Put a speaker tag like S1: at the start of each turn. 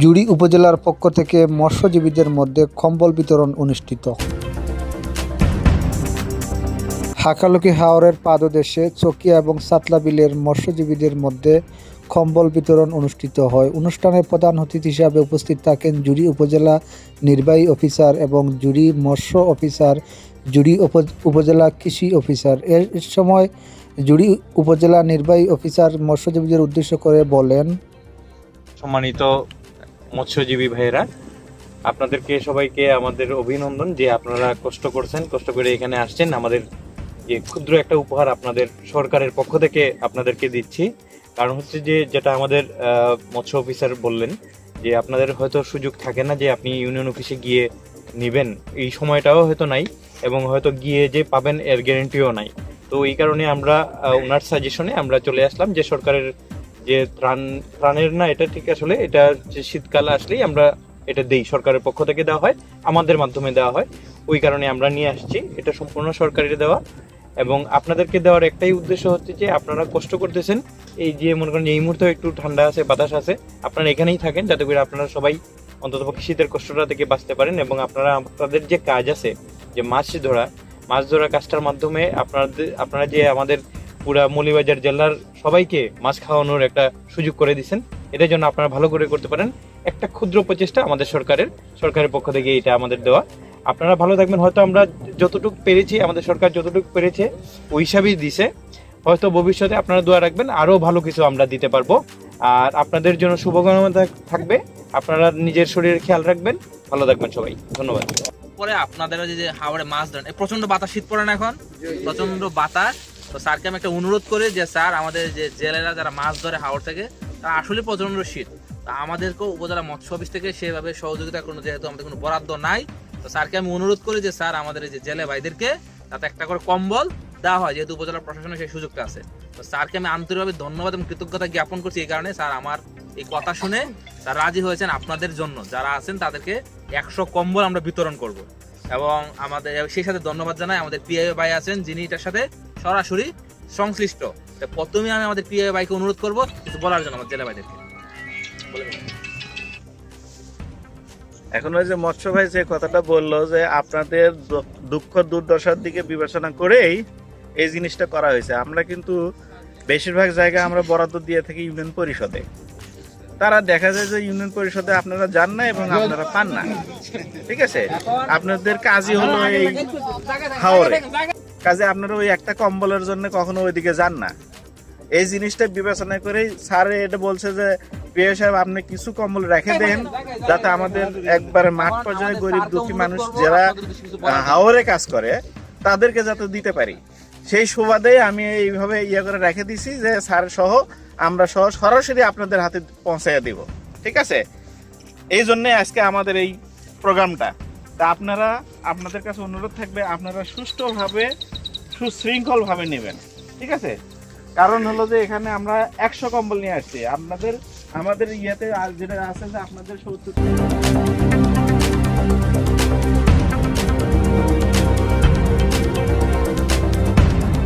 S1: জুড়ি উপজেলার পক্ষ থেকে মৎস্যজীবীদের মধ্যে কম্বল বিতরণ অনুষ্ঠিত। হাকালুকি হাওরের পাদদেশে চকিয়া এবং সাতলা বিলের মৎস্যজীবীদের মধ্যে কম্বল বিতরণ অনুষ্ঠিত হয়। অনুষ্ঠানে প্রধান অতিথি হিসাবে উপস্থিত থাকেন জুড়ি উপজেলা নির্বাহী অফিসার এবং জুড়ি মৎস্য অফিসার, জুড়ি উপ- উপজেলা কৃষি অফিসার। এর সময় জুড়ি উপজেলা নির্বাহী অফিসার মৎস্যজীবীদের উদ্দেশ্য করে বলেন,
S2: সম্মানিত মৎস্যজীবী ভাইয়েরা, আপনাদেরকে সবাইকে আমাদের অভিনন্দন যে আপনারা কষ্ট করছেন, কষ্ট করে এখানে আসছেন। আমাদের যে ক্ষুদ্র একটা উপহার আপনাদের সরকারের পক্ষ থেকে আপনাদেরকে দিচ্ছি। কারণ হচ্ছে যে, যেটা আমাদের মৎস্য অফিসার বললেন যে, আপনাদের হয়তো সুযোগ থাকে না যে আপনি ইউনিয়ন অফিসে গিয়ে নেবেন। এই সময়টাও হয়তো নাই এবং হয়তো গিয়ে যে পাবেন এর গ্যারেন্টিও নাই। তো এই কারণে আমরা ওনার সাজেশনে আমরা চলে আসলাম যে সরকারের যে ত্রাণ, ত্রাণের না, এটা ঠিক আসলে, এটা যে শীতকাল আসলেই আমরা এটা দেই, সরকারের পক্ষ থেকে দেওয়া হয়, আমাদের মাধ্যমে দেওয়া হয়। ওই কারণে আমরা নিয়ে আসছি, এটা সম্পূর্ণ সরকারের দেওয়া। এবং আপনাদেরকে দেওয়ার একটাই উদ্দেশ্য হচ্ছে যে, আপনারা কষ্ট করতেছেন, এই যে মনে করেন এই মুহূর্তে একটু ঠান্ডা আছে, বাতাস আছে, আপনারা এখানেই থাকেন, যাতে করে আপনারা সবাই অন্তত শীতের কষ্টটা থেকে বাঁচতে পারেন এবং আপনারা, আপনাদের যে কাজ আছে, যে মাছ ধরা মাছ ধরা কাজটার মাধ্যমে আপনাদের, আপনারা যে আমাদের পুরা মৌলিবাজার জেলার সবাইকে মাছ খাওয়ানোর একটা সুযোগ করে দিচ্ছেন এটার জন্য আপনারা ভালো করে করতে পারেন। একটা ক্ষুদ্র প্রচেষ্টা আমাদের সরকারের সরকারের পক্ষ থেকে এটা আমাদের দেওয়া। আপনারা ভালো থাকবেন। হয়তো আমরা যতটুকু পেরেছি, আমাদের সরকার যতটুকু পেরেছে, ওই হিসাবেই দিছে। হয়তো ভবিষ্যতে আপনারা দোয়া রাখবেন, আরও ভালো কিছু আমরা দিতে পারব। আর আপনাদের জন্য শুভকামনা থাকবে। আপনারা নিজের শরীরের খেয়াল রাখবেন। ভালো থাকবেন সবাই। ধন্যবাদ।
S3: পরে আপনাদের যে হাওড়ে মাছ ধরেন প্রচণ্ড বাতাস শীত পড়ে না এখন? প্রচণ্ড বাতাস। তো স্যারকে আমি একটা অনুরোধ করি যে, স্যার, আমাদের যে জেলেরা যারা মাছ ধরে হাওড় থেকে, তারা আসলে প্রচণ্ড শীত তা আমাদেরকেও উপজেলা মৎস্য অফিস থেকে সেভাবে সহযোগিতা কোনো যেহেতু আমাদের কোনো বরাদ্দ নাই। তো স্যারকে আমি অনুরোধ করি যে, স্যার, আমাদের এই যে জেলে ভাইদেরকে তাতে একটা করে কম্বল দেওয়া হয়, যেহেতু উপজেলা প্রশাসনের সেই সুযোগটা আছে। তো স্যারকে আমি আন্তরিকভাবে ধন্যবাদ এবং কৃতজ্ঞতা জ্ঞাপন করছি এই কারণে। স্যার, আমার এই কথা শুনে স্যার রাজি হয়েছেন আপনাদের জন্য। যারা আছেন, তাদেরকে একশো কম্বল আমরা বিতরণ করব। এবং আমাদের, সেই সাথে ধন্যবাদ জানাই আমাদের পিআই ভাই আছেন, যিনি এটার সাথে সরাসরি সংশ্লিষ্ট। প্রথমে আমি আমাদের পিআই ভাইকে অনুরোধ করব, কিছু বলার জন্য আমার জেলা ভাইদেরকে
S4: এখন ওই যে মৎস্য ভাই যে কথাটা বলল যে আপনাদের দুঃখ দুর্দশার দিকে বিবেচনা করেই এই জিনিসটা করা হয়েছে। আমরা কিন্তু বেশিরভাগ জায়গায় আমরা বরাদ্দ দিয়ে থাকি ইউনিয়ন পরিষদে। তারা দেখা যায় যে ইউনিয়ন পরিষদে আপনারা যান না এবং আপনারা পান না। ঠিক আছে? আপনাদের কাজই হলো এই হাওরে। কাজে আপনারা ওই একটা কম্বলের জন্য কখনো ওইদিকে যান না। এই জিনিসটা বিবেচনা করেই স্যার এটা বলছে যে প্রিয় সাহেব আপনি কিছু কম্বল রেখে দেন যাতে আমাদের একবারে মাঠ পর্যায়ে গরিব দুঃখী মানুষ যারা হাওরে কাজ করে তাদেরকে যাতে দিতে পারি। সেই সুবাদে আমি এইভাবে ইয়ে করে রেখে দিছি যে স্যার সহ আমরা সহ সরাসরি আপনাদের হাতে পৌঁছাইয়া দিব। ঠিক আছে? এই জন্য আজকে আমাদের এই প্রোগ্রামটা। তা আপনারা, আপনাদের কাছে অনুরোধ থাকবে, আপনারা সুষ্ঠুভাবে, সুশৃঙ্খলভাবে নেবেন। ঠিক আছে? কারণ হলো যে এখানে আমরা একশো কম্বল নিয়ে আসছি। আপনাদের, আমাদের ইয়েতে যেটা আছে যে আপনাদের সত্তর